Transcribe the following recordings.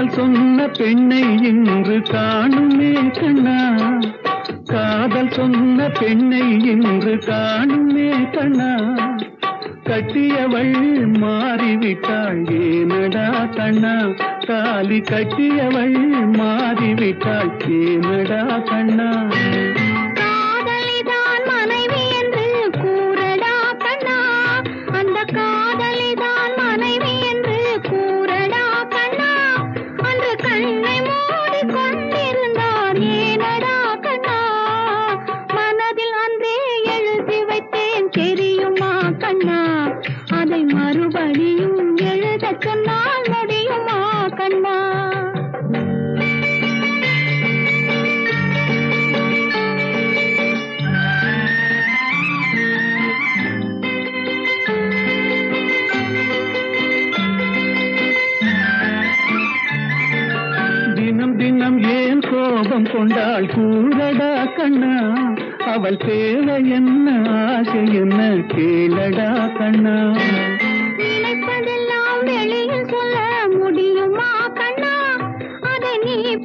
காதல் சொன்ன பெண்ணை இன்று காணுமே கண்ணா? காதல் சொன்ன பெண்ணை இன்று காணுமே கண்ணா? கட்டியவள் மாறிவிட்டாள் ஏனடா கண்ணா? தாலி கட்டியவள் மாறிவிட்டாள் ஏனடா கண்ணா? மறுபடியும் எழுதச் சொன்னால் முடியுமா கண்ணா? தினம் தினம் ஏன் கோபம் கொண்டாள் கூறடா கண்ணா? அவள் தேவை என்ன ஆசை என்ன கேளடா கண்ணா?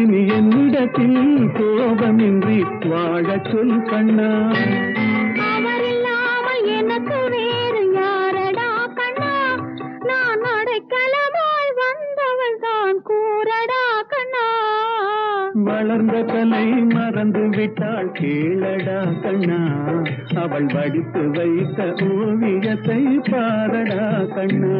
இனி என்னிடத்தில் கோபமின்றி வாழச் சொல் கண்ணா. எனக்கு வேறு யாரடா கண்ணா? நான் அடைக்கலமாய் வந்தவள் தான் கூறடா கண்ணா. வளர்ந்த கலை மறந்து விட்டாள் கேளடா கண்ணா. அவள் வடித்து வைத்த ஓவியத்தை பாரடா கண்ணா.